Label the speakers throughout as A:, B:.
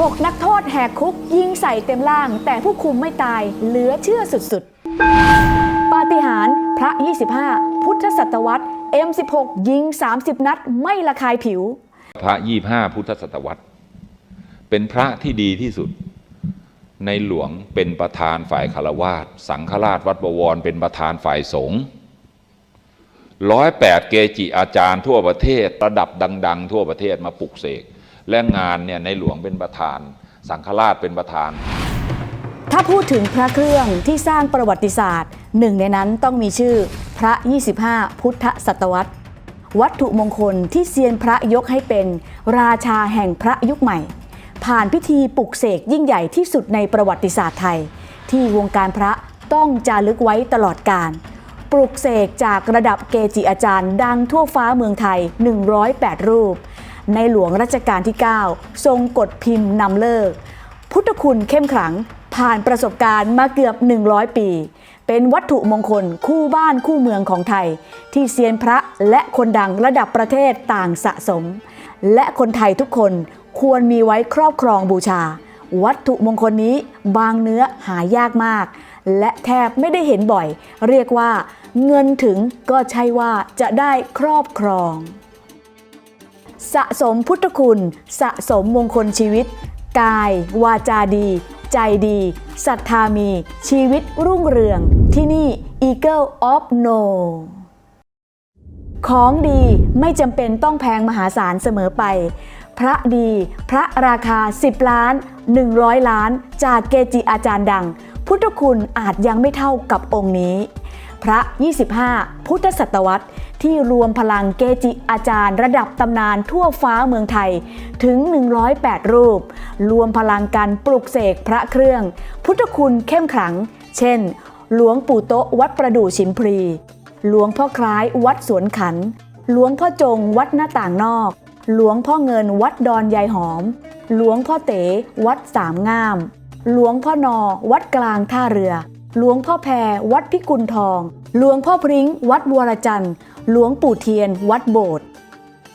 A: หกนักโทษแหกคุก ยิงใส่เต็มล่าง แต่ผู้คุมไม่ตายเหลือเชื่อสุดๆ ปาฏิหาริย์พระ 25 พุทธศตวรรษ M16 ยิง 30 นัดไม่ระคายผิว
B: พระยี่ห้าพุทธศตวรรษ เป็นพระที่ดีที่สุด ในหลวงเป็นประธานฝ่ายคารวาสสังฆราชวัดบวร เป็นประธานฝ่ายสงฆ์ร้อยแปดเกจิอาจารย์ทั่วประเทศ ระดับดัง ๆ ทั่วประเทศมาปลุกเสก และงานเนี่ยในหลวงเป็นประธาน สังฆราชเป็นประธาน
A: ถ้าพูดถึงพระเครื่องที่สร้างประวัติศาสตร์ หนึ่งในนั้นต้องมีชื่อพระ 25 พุทธศตวรรษ วัตถุมงคลที่เซียนพระยกให้เป็น ราชาแห่งพระยุคใหม่ ผ่านพิธีปลุกเสกยิ่งใหญ่ที่สุดในประวัติศาสตร์ไทย ที่วงการพระต้องจารึกไว้ตลอดกาลปลุกเสกจากระดับเกจิอาจารย์ดังทั่วฟ้าเมืองไทย 108 รูป ในหลวงรัชกาลที่ 9 ทรงกดพิมพ์นำเลิก พุทธคุณเข้มขลังผ่านประสบการณ์มาเกือบ 100 ปี เป็นวัตถุมงคลคู่บ้านคู่เมืองของไทย ที่เซียนพระและคนดังระดับประเทศต่างสะสม และคนไทยทุกคนควรมีไว้ครอบครองบูชา วัตถุมงคลนี้บางเนื้อหายากมาก และแทบไม่ได้เห็นบ่อย เรียกว่า เงินถึงก็ใช่ว่าจะได้ครอบครอง สะสมพุทธคุณ สะสมมงคลชีวิต กาย วาจาดี ใจดีศรัทธามี ชีวิตรุ่งเรือง ที่นี่ Eagle of No ของดีไม่จำเป็นต้องแพงมหาศาลเสมอไป พระดี พระราคา 10 ล้าน 100 ล้าน จากเกจิอาจารย์ดัง พุทธคุณอาจยังไม่เท่ากับองค์นี้ พระ 25 พุทธศตวรรษ ที่รวมพลังเกจิอาจารย์ระดับตำนานทั่วฟ้าเมืองไทยถึง 108 รูป รวมพลังกันปลุกเสกพระเครื่อง พุทธคุณเข้มขลัง เช่น หลวงปู่โตะวัดประดู่ชิมพลีหลวงพ่อคล้ายวัดสวนขัน หลวงพ่อจงวัดหน้าต่างนอก หลวงพ่อเงินวัดดอนยายหอม หลวงพ่อเต๋วัดสามงาม หลวงพ่อนอวัดกลางท่าเรือ หลวงพ่อแพรวัดพิกุลทอง หลวงพ่อพริ้งวัดบัวรจันทร์ หลวงปู่เทียน วัดโบสถ์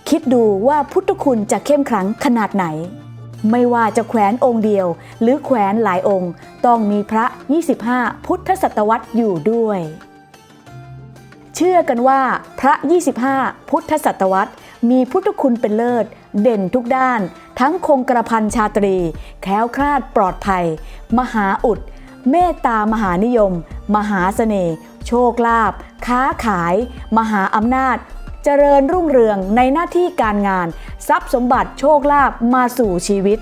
A: คิดดูว่าพุทธคุณจะเข้มขลังขนาดไหน ไม่ว่าจะแขวนองค์เดียว หรือแขวนหลายองค์ ต้องมีพระ 25 พุทธศตวรรษอยู่ด้วย เชื่อกันว่าพระ 25 พุทธศตวรรษ มีพุทธคุณเป็นเลิศ เด่นทุกด้าน ทั้งคงกระพันชาตรี แคล้วคลาดปลอดภัย มหาอุด เมตตามหานิยม มหาเสน่ห์ โชคลาภค้าขาย มหาอำนาจ เจริญรุ่งเรืองในหน้าที่การงาน ทรัพย์สมบัติโชคลาภมาสู่ชีวิต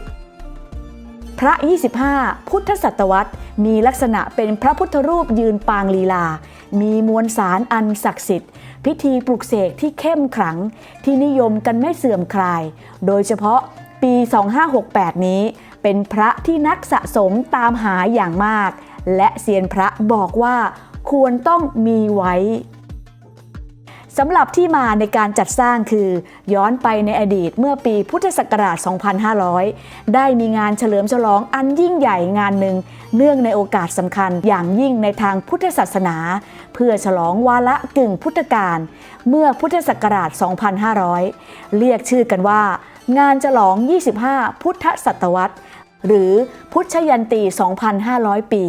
A: พระ 25 พุทธศตวรรษ มีลักษณะเป็นพระพุทธรูปยืนปางลีลา มีมวลสารอันศักดิ์สิทธิ์ พิธีปลุกเสกที่เข้มขลัง ที่นิยมกันไม่เสื่อมคลาย โดยเฉพาะปี 2568 นี้ เป็นพระที่นักสะสมตามหาอย่างมาก และเซียนพระบอกว่า ควรต้องมีไว้สำหรับที่มาในการจัดสร้างคือย้อนไปในอดีตเมื่อปีพุทธศักราช 2500 ได้มีงานเฉลิมฉลองอันยิ่งใหญ่งานหนึ่ง เนื่องในโอกาสสำคัญอย่างยิ่งในทางพุทธศาสนา เพื่อฉลองวาระกึ่งพุทธกาลเมื่อพุทธศักราช 2500 เรียกชื่อกันว่า งานฉลอง 25 พุทธศตวรรษ หรือพุทธยันตี 2,500 ปี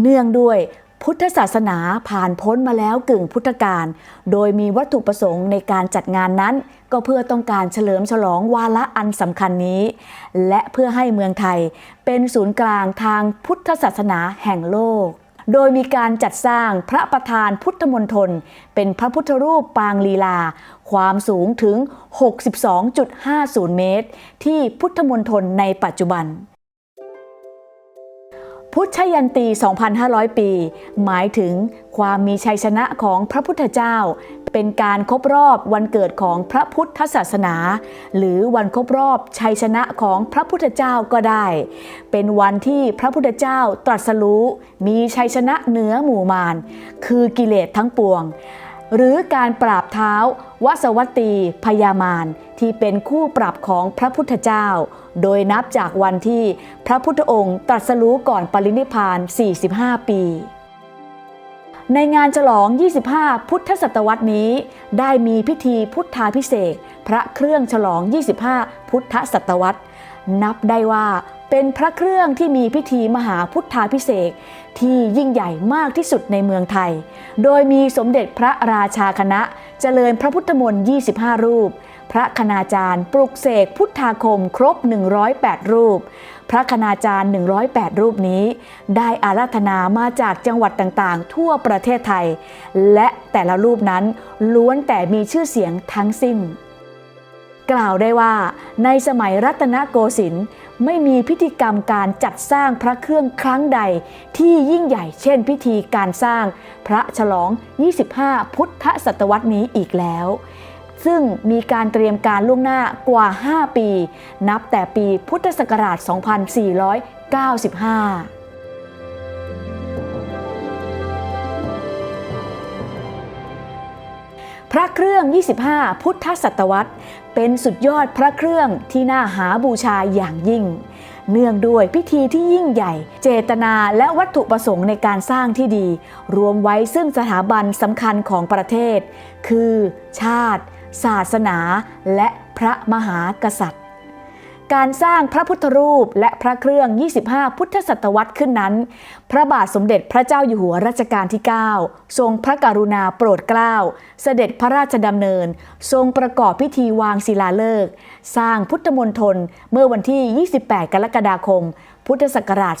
A: เนื่องด้วย พุทธศาสนาผ่านพ้นมาแล้วกึ่งพุทธกาล โดยมีวัตถุประสงค์ในการจัดงานนั้น ก็เพื่อต้องการเฉลิมฉลองวาระอันสำคัญนี้ และเพื่อให้เมืองไทยเป็นศูนย์กลางทางพุทธศาสนาแห่งโลก โดยมีการจัดสร้างพระประธานพุทธมณฑลเป็นพระพุทธรูปปางลีลา ความสูงถึง 62.50 เมตร ที่พุทธมณฑลในปัจจุบัน พุทธยันตี 2,500 ปี หมายถึงความมีชัยชนะของพระพุทธเจ้า เป็นการครบรอบวันเกิดของพระพุทธศาสนา หรือวันครบรอบชัยชนะของพระพุทธเจ้าก็ได้ เป็นวันที่พระพุทธเจ้าตรัสรู้มีชัยชนะเหนือหมู่มารคือกิเลสทั้งปวง หรือการปราบเท้าวสวัตตีพยามารที่เป็นคู่ปรับของพระพุทธเจ้า โดยนับจากวันที่พระพุทธองค์ตรัสรู้ก่อนปรินิพาน 45 ปี ในงานฉลอง 25 พุทธศตวรรษนี้ ได้มีพิธีพุทธาพิเศษ พระเครื่องฉลอง 25 พุทธศตวรรษ นับได้ว่า เป็นพระเครื่องที่มีพิธีมหาพุทธาพิเศษที่ยิ่งใหญ่มากที่สุดในเมืองไทย โดยมีสมเด็จพระราชาคณะเจริญพระพุทธมนต์ 25 รูป พระคณาจารย์ ปลุกเสกพุทธาคมครบ 108 รูป พระคณาจารย์ 108 รูปนี้ ได้อาราธนามาจากจังหวัดต่างๆ ทั่วประเทศไทย และแต่ละรูปนั้นล้วนแต่มีชื่อเสียงทั้งสิ้น กล่าวได้ว่าในสมัยรัตนโกสินทร์ไม่มีพิธีกรรมการจัดสร้างพระเครื่องครั้งใด ที่ยิ่งใหญ่เช่นพิธีการสร้างพระฉลอง 25 พุทธศตวรรษนี้อีกแล้ว ซึ่งมีการเตรียมการล่วงหน้ากว่า 5 ปี นับแต่ปีพุทธศักราช 2495 พระเครื่อง 25 พุทธศตวรรษ เป็นสุดยอดพระเครื่องที่น่าหาบูชาอย่างยิ่ง เนื่องด้วยพิธีที่ยิ่งใหญ่ เจตนาและวัตถุประสงค์ในการสร้างที่ดี รวมไว้ซึ่งสถาบันสำคัญของประเทศ คือ ชาติ ศาสนา และพระมหากษัตริย์ การสร้างพระพุทธรูปและพระเครื่อง 25 พุทธศตวรรษขึ้นนั้น พระบาทสมเด็จพระเจ้าอยู่หัวรัชกาลที่ 9 ทรงพระกรุณาโปรดเกล้า เสด็จพระราชดำเนิน ทรงประกอบพิธีวางศิลาฤกษ์สร้างพุทธมณฑลเมื่อวันที่ 28 กรกฎาคม พุทธศักราช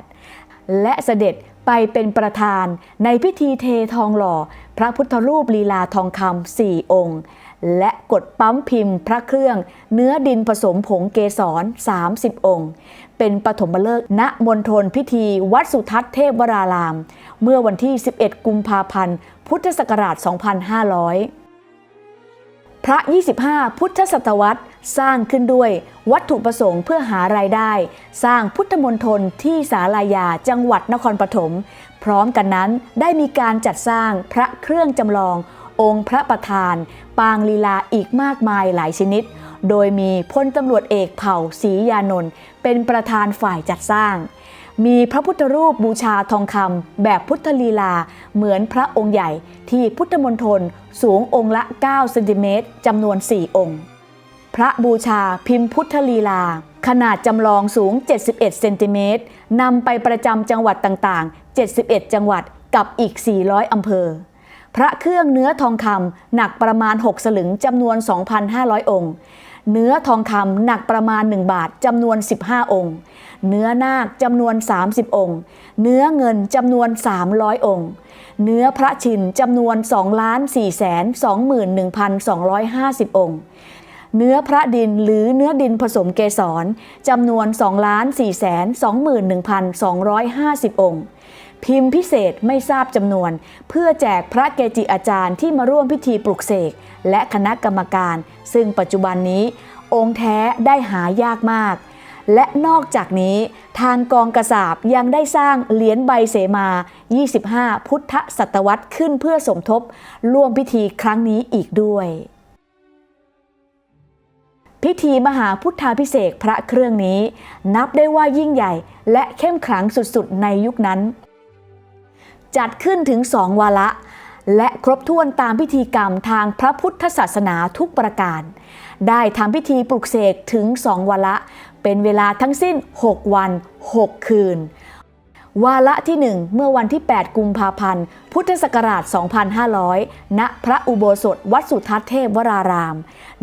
A: 2498 และเสด็จไปเป็นประธานในพิธีเททองหล่อ พระพุทธรูปลีลาทองคำสี่องค์ และกดปั๊มพิมพ์พระเครื่อง เนื้อดินผสมผงเกสร 30 องค์ เป็นปฐมฤกษ์ณมณฑลพิธีวัดสุทัศน์เทพวราราม เมื่อวันที่ 11 กุมภาพันธ์ พุทธศักราช 2500 พระ 25 พุทธศตวรรษสร้างขึ้นด้วยวัตถุประสงค์เพื่อหารายได้ สร้างพุทธมณฑลที่สาลายาจังหวัดนครปฐม พร้อมกันนั้นได้มีการจัดสร้างพระเครื่องจำลอง องค์พระประธาน ปางลีลาอีกมากมายหลายชนิด โดยมีพลตำรวจเอกเผ่าศรียานนท์เป็นประธานฝ่ายจัดสร้าง มีพระพุทธรูปบูชาทองคำแบบพุทธลีลาเหมือนพระองค์ใหญ่ที่พุทธมณฑลสูงองค์ละ 9 เซนติเมตรจำนวน 4 องค์ พระบูชาพิมพ์พุทธลีลา ขนาดจำลองสูง 71 เซนติเมตรนำไปประจำจังหวัดต่างๆ 71 จังหวัดกับอีก 400 อำเภอ พระเครื่องเนื้อทองคำหนักประมาณ 6 สลึงจำนวน 2,500 องค์ เนื้อทองคำหนักประมาณ 1 บาทจำนวน 15 องค์ เนื้อนาคจำนวน 30 องค์ เนื้อเงินจำนวน 300 องค์ เนื้อพระชินจำนวน2 4 2 1 250 องค์เนื้อพระดินหรือเนื้อดินผสมเกสรจำนวน2 4 2 1 250องค์ พิมพ์พิเศษไม่ทราบจำนวน เพื่อแจกพระเกจิอาจารย์ที่มาร่วมพิธีปลุกเสก และคณะกรรมการ ซึ่งปัจจุบันนี้ องค์แท้ได้หายากมาก และนอกจากนี้ ทางกองกระสาบยังได้สร้างเหรียญใบเสมา 25 พุทธศตวรรษขึ้นเพื่อสมทบร่วมพิธีครั้งนี้อีกด้วยพิธีมหาพุทธาพิเศษพระเครื่องนี้ นับได้ว่ายิ่งใหญ่และเข้มขลังสุดๆ ในยุคนั้น จัดขึ้นถึงสองวาระ และครบถ้วนตามพิธีกรรมทางพระพุทธศาสนาทุกประการ ได้ทำพิธีปลุกเสกถึงสองวาระ เป็นเวลาทั้งสิ้น 6 วัน 6 คืน วาระที่ 1 เมื่อวันที่ 8 กุมภาพันธ์ พุทธศักราช 2500 ณ พระอุโบสถวัดสุทัศน์เทพวราราม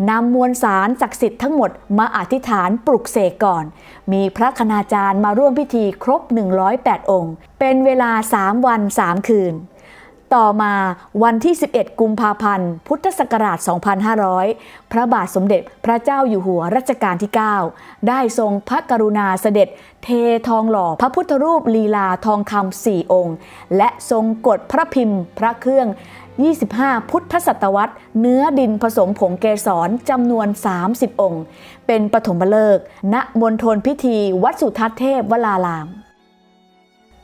A: นำมวลสารศักดิ์สิทธิ์ทั้งหมดมาอธิษฐานปลุกเสกก่อน มีพระคณาจารย์มาร่วมพิธีครบ 108 องค์ เป็นเวลา 3 วัน 3 คืน ต่อมาวันที่ 11 กุมภาพันธ์ พุทธศักราช 2500 พระบาทสมเด็จพระเจ้าอยู่หัวรัชกาลที่ 9 ได้ทรงพระกรุณาเสด็จเททองหล่อพระพุทธรูปลีลาทองคำสี่องค์ และทรงกดพระพิมพ์พระเครื่อง 25 พุทธศตวรรษ เนื้อดินผสมผงเกสรจำนวน 30 องค์ เป็นปฐมฤกษ์ณมณฑลพิธีวัดสุทัศน์เทพวราราม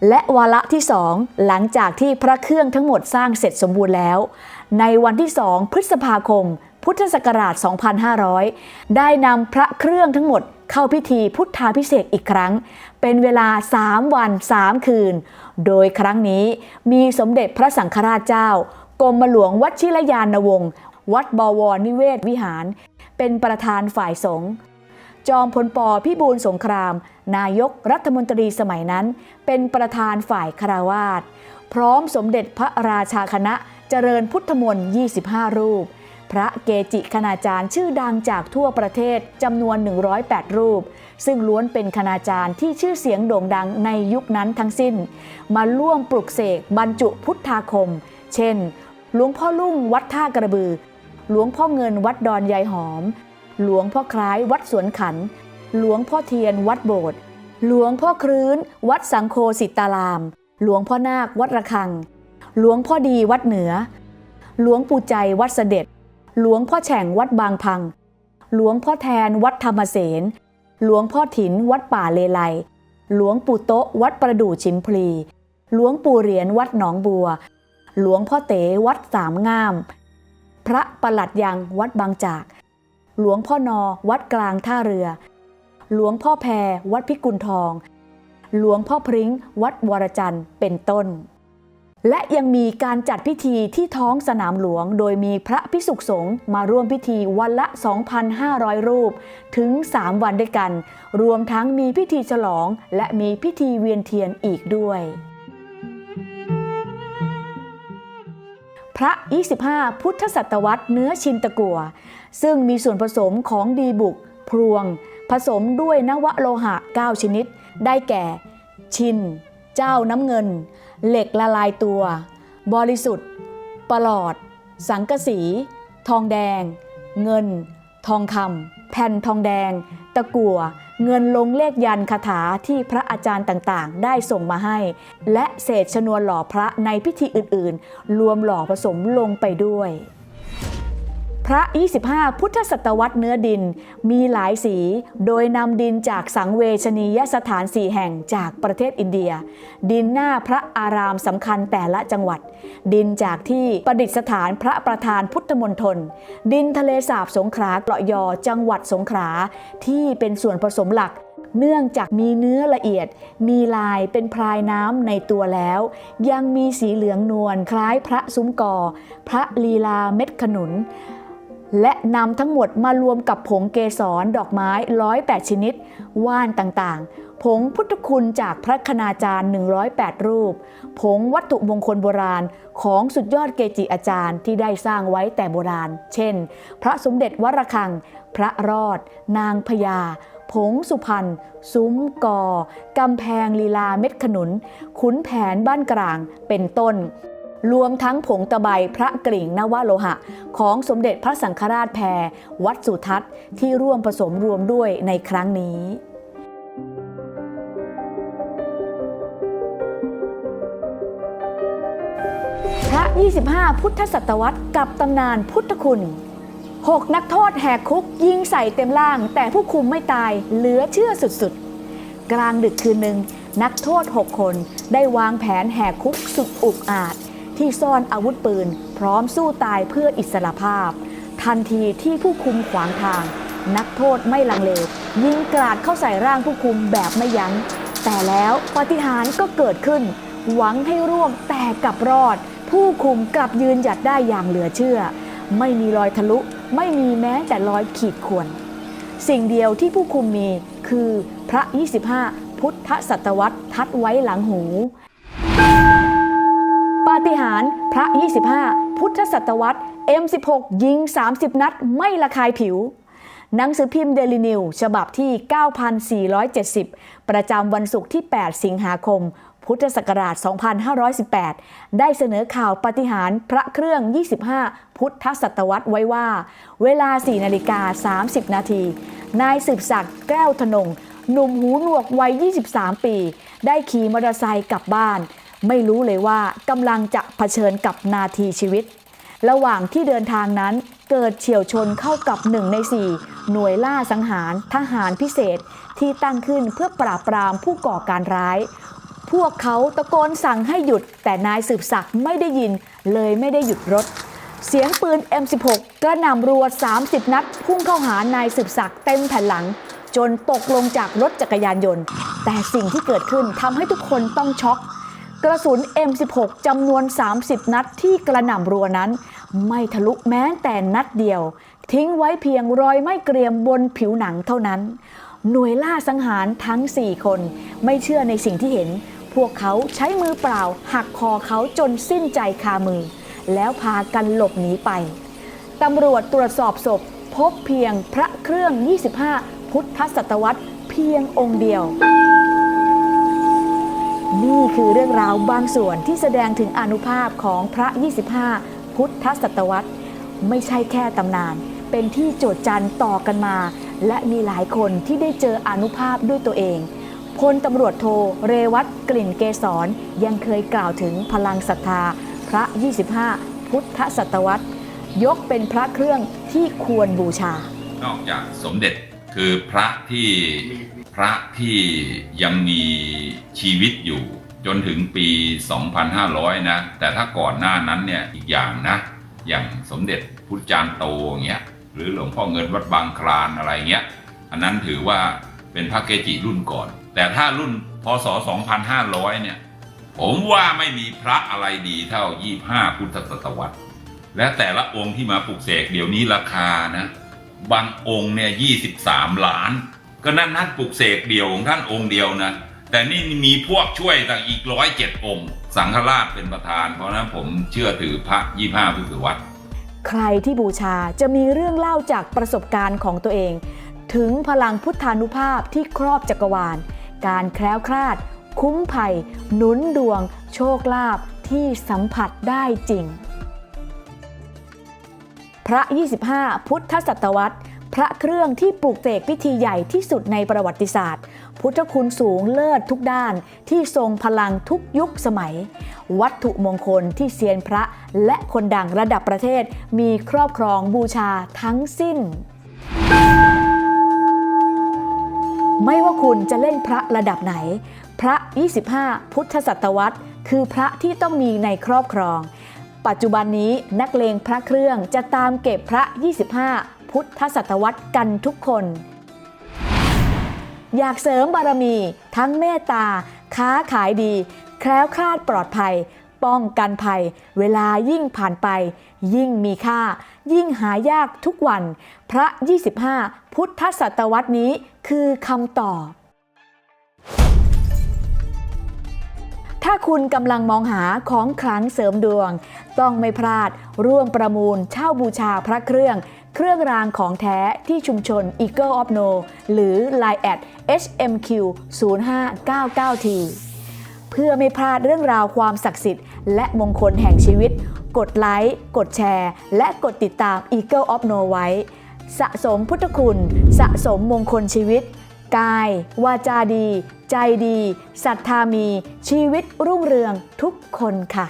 A: และวาระที่2หลังจากที่พระเครื่องทั้งหมดสร้างเสร็จสมบูรณ์แล้ว ในวันที่2พฤษภาคม พุทธศักราช 2500 ได้นำพระเครื่องทั้งหมดเข้าพิธีพุทธาพิเศษอีกครั้ง เป็นเวลา 3 วัน 3 คืน โดยครั้งนี้มีสมเด็จพระสังฆราชเจ้ากรมหลวงวัชิรยานวงศ์วัดบวรนิเวศวิหาร เป็นประธานฝ่ายสงฆ์ จอมพลปพิบูลสงคราม นายกรัฐมนตรีสมัยนั้น เป็นประธานฝ่ายคารวาสพร้อมสมเด็จพระราชาคณะเจริญพุทธมนต์ 25 รูป พระเกจิคณาจารย์ชื่อดังจากทั่วประเทศจำนวน 108 รูป ซึ่งล้วนเป็นคณาจารย์ที่ชื่อเสียงโด่งดังในยุคนั้นทั้งสิ้น มาร่วมปลุกเสกบรรจุพุทธาคม เช่น หลวงพ่อลุ่งวัดท่ากระบือ หลวงพ่อเงินวัดดอนยายหอม หลวงพ่อคล้ายวัดสวนขัน หลวงพ่อเทียนวัดโบสถ์ หลวงพ่อครื้น วัดสังโคสิตาราม หลวงพ่อนาควัดระฆัง หลวงพ่อดีวัดเหนือ หลวงปู่ใจวัดเสด็จ หลวงพ่อแฉ่งวัดบางพัง หลวงพ่อแทนวัดธรรมเสน หลวงพ่อถินวัดป่าเลไล หลวงปู่โตะวัดประดู่ชิมพลี หลวงปู่เหรียญวัดหนองบัว หลวงพ่อเต๋วัดสามงาม พระประหลัดยังวัดบางจาก หลวงพ่อนอวัดกลางท่าเรือ หลวงพ่อแพรวัดพิกุลทอง หลวงพ่อพริ้ง วัดวรจันทร์เป็นต้น และยังมีการจัดพิธีที่ท้องสนามหลวง โดยมีพระพิสุขสงฆ์มาร่วมพิธีวันละ 2,500 รูป ถึง 3 วันด้วยกัน รวมทั้งมีพิธีฉลอง และมีพิธีเวียนเทียนอีกด้วย พระ 25 พุทธศตวรรษเนื้อชินตะกัว ซึ่งมีส่วนผสมของดีบุก พรวง ผสมด้วยนวโลหะ 9 ชนิด ได้แก่ ชิน เจ้าน้ำเงิน เหล็กละลายตัว บริสุทธิ์ประหลอด สังกะสี ทองแดง เงิน ทองคำแผ่นทองแดง ตะกั่ว เงินลงเลขยันคาถาที่พระอาจารย์ต่างๆ ได้ส่งมาให้ และเศษชนวนหล่อพระในพิธีอื่นๆ รวมหล่อผสมลงไปด้วย พระ 25 พุทธศตวรรษเนื้อดินมีหลายสี โดยนำดินจากสังเวชนียสถานสี่แห่งจากประเทศอินเดีย ดินหน้าพระอารามสำคัญแต่ละจังหวัด ดินจากที่ประดิษฐานพระประธานพุทธมณฑลดินทะเลสาบสงขลาเกาะยอจังหวัดสงขลาที่เป็นส่วนผสมหลักเนื่องจากมีเนื้อละเอียด มีลายเป็นพรายน้ำในตัวแล้ว ยังมีสีเหลืองนวลคล้ายพระซุ้มกอ พระลีลาเม็ดขนุน และนำทั้งหมดมารวมกับผงเกสรดอกไม้108ชนิด ว่านต่างๆ ผงพุทธคุณจากพระคณาจารย์ 108 รูป ผงวัตถุมงคลโบราณของสุดยอดเกจิอาจารย์ที่ได้สร้างไว้แต่โบราณ เช่น พระสมเด็จวรคัง พระรอด นางพญาผงสุพรรณ ซุ้มกอ กำแพงลีลาเม็ดขนุน ขุนแผนบ้านกลาง เป็นต้น รวมทั้งผงตะไบพระกริ่งนวโลหะ ของสมเด็จพระสังฆราชแพรวัดสุทัศน์ที่ร่วมผสมรวมด้วยในครั้งนี้พระ 25 พุทธศตวรรษกับตำนานพุทธคุณ 6 นักโทษแหกคุกยิงใส่เต็มล่าง แต่ผู้คุมไม่ตายเหลือเชื่อสุดๆ กลางดึกคืนหนึ่งนักโทษ 6 คนได้วางแผนแหกคุกสุดอุกอาจ ที่ซ่อนอาวุธปืน พร้อมสู้ตายเพื่ออิสรภาพ ทันทีที่ผู้คุมขวางทาง นักโทษไม่ลังเล ยิงกราดเข้าใส่ร่างผู้คุมแบบไม่ยัง้ง แต่แล้วปาฏิหาริย์ก็เกิดขึ้น หวังให้ร่วมแต่กลับรอด ผู้คุมกลับยืนหยัดได้อย่างเหลือเชื่อ ไม่มีรอยทะลุไม่มีแม้แต่รอยขีดข่วนสิ่งเดียวที่ผู้คุมมีคือพระ 25 พุทธศตวรรษทัดไว้หลังหู ฏิหาริย์พระ 25 พุทธศตวรรษ M16 ยิง 30 นัด ไม่ระคายผิว หนังสือพิมพ์เดลินิวฉบับที่ 9,470 ประจำวันศุกร์ที่ 8 สิงหาคม พุทธศักราช 2518 ได้เสนอข่าวปฏิหารพระเครื่อง 25 พุทธศตวรรษไว้ว่า เวลา 4 นาฬิกา 30 นาที นายสืบศักดิ์แก้วธนงหนุ่มหูหนวกวัย 23 ปี ได้ขี่มอเตอร์ไซค์กลับบ้าน ไม่รู้เลยว่ากำลังจะเผชิญกับนาทีชีวิต ระหว่างที่เดินทางนั้นเกิดเฉียวชนเข้ากับหนึ่งในสี่หน่วยล่าสังหารทหารพิเศษที่ตั้งขึ้นเพื่อปราบปรามผู้ก่อการร้าย พวกเขาตะโกนสั่งให้หยุด แต่นายสืบศักดิ์ไม่ได้ยินเลยไม่ได้หยุดรถ เสียงปืน M16 กระหน่ำรัว 30 นัด พุ่งเข้าหานายสืบศักดิ์เต็มแผ่นหลัง จนตกลงจากรถจักรยานยนต์ แต่สิ่งที่เกิดขึ้นทำให้ทุกคนต้องช็อก กระสุน M16 จำนวน 30 นัดที่กระหน่ำรัวนั้น ไม่ทะลุแม้แต่นัดเดียว ทิ้งไว้เพียงรอยไม่เกรียมบนผิวหนังเท่านั้น หน่วยล่าสังหารทั้ง 4 คน ไม่เชื่อในสิ่งที่เห็น พวกเขาใช้มือเปล่า หักคอเขาจนสิ้นใจคามือ แล้วพากันหลบหนีไปตำรวจตรวจสอบศพ พบเพียงพระเครื่อง 25 พุทธศตวรรษเพียงองค์เดียว นี่คือเรื่องราวบางส่วนที่แสดงถึงอนุภาพของพระ 25 พุทธศตวรรษ ไม่ใช่แค่ตำนาน เป็นที่โจทย์จันต่อกันมา และมีหลายคนที่ได้เจออนุภาพด้วยตัวเองพลตำรวจโทเรวัตกลิ่นเกษรยังเคยกล่าวถึงพลังศรัทธา พระ 25 พุทธศตวรรษ ยกเป็นพระเครื่องที่ควรบูชา
B: นอกจากสมเด็จคือพระที่ พระที่ยังมีชีวิตอยู่ จนถึงปี 2500 นะ แต่ถ้าก่อนหน้านั้นเนี่ยอีกอย่างนะ อย่างสมเด็จพุทธจารย์โตอย่างเงี้ยหรือหลวงพ่อเงินวัดบางคลานอะไรเงี้ย อันนั้นถือว่าเป็นพระเกจิรุ่นก่อน แต่ถ้ารุ่นพศ 2500 เนี่ย ผมว่าไม่มีพระอะไรดีเท่า 25 พุทธศตวรรษ และแต่ละองค์ที่มาปลุกเสกเดี๋ยวนี้ราคานะ บางองค์เนี่ยยี่สิบสามล้าน ก็นั่นนั่นปลุกเสกเดียวของท่านองค์เดียวนะ แต่นี่มีพวกช่วยต่างอีกร้อยเจ็ดองค์ สังฆราชเป็นประธาน เพราะฉะนั้นผมเชื่อถือพระยี่ห้าพุทธวัตร
A: ใครที่บูชาจะมีเรื่องเล่าจากประสบการณ์ของตัวเอง ถึงพลังพุทธานุภาพที่ครอบจักรวาล การแคล้วคลาด คุ้มภัย หนุนดวง โชคลาภที่สัมผัสได้จริง พระ 25 พุทธศตวรรษ พระเครื่องที่ปลูกเสกพิธีใหญ่ที่สุดในประวัติศาสตร์ พุทธคุณสูงเลิศทุกด้าน ที่ทรงพลังทุกยุคสมัย วัตถุมงคลที่เซียนพระและคนดังระดับประเทศ มีครอบครองบูชาทั้งสิ้น ไม่ว่าคุณจะเล่นพระระดับไหน พระ 25 พุทธศตวรรษ คือพระที่ต้องมีในครอบครองปัจจุบันนี้นักเลงพระเครื่องจะตามเก็บพระ 25 พุทธศตวรรษกันทุกคน อยากเสริมบารมี ทั้งเมตตา ค้าขายดี แคล้วคลาดปลอดภัย ป้องกันภัย เวลายิ่งผ่านไป ยิ่งมีค่า ยิ่งหายากทุกวัน พระ 25 พุทธศตวรรษนี้คือคำตอบ ถ้าคุณกำลังมองหาของขลังเสริมดวง ต้องไม่พลาดร่วมประมูลเช่าบูชาพระเครื่อง เครื่องรางของแท้ที่ชุมชน Eagle of No หรือ Line at HMQ 0599T เพื่อไม่พลาดเรื่องราวความศักดิ์สิทธิ์ และมงคลแห่งชีวิต กดไลค์ กดแชร์ และกดติดตาม Eagle of No ไว้ สะสมพุทธคุณ สะสมมงคลชีวิต กาย วาจาดี ใจดีศรัทธามี ชีวิตรุ่งเรืองทุกคนค่ะ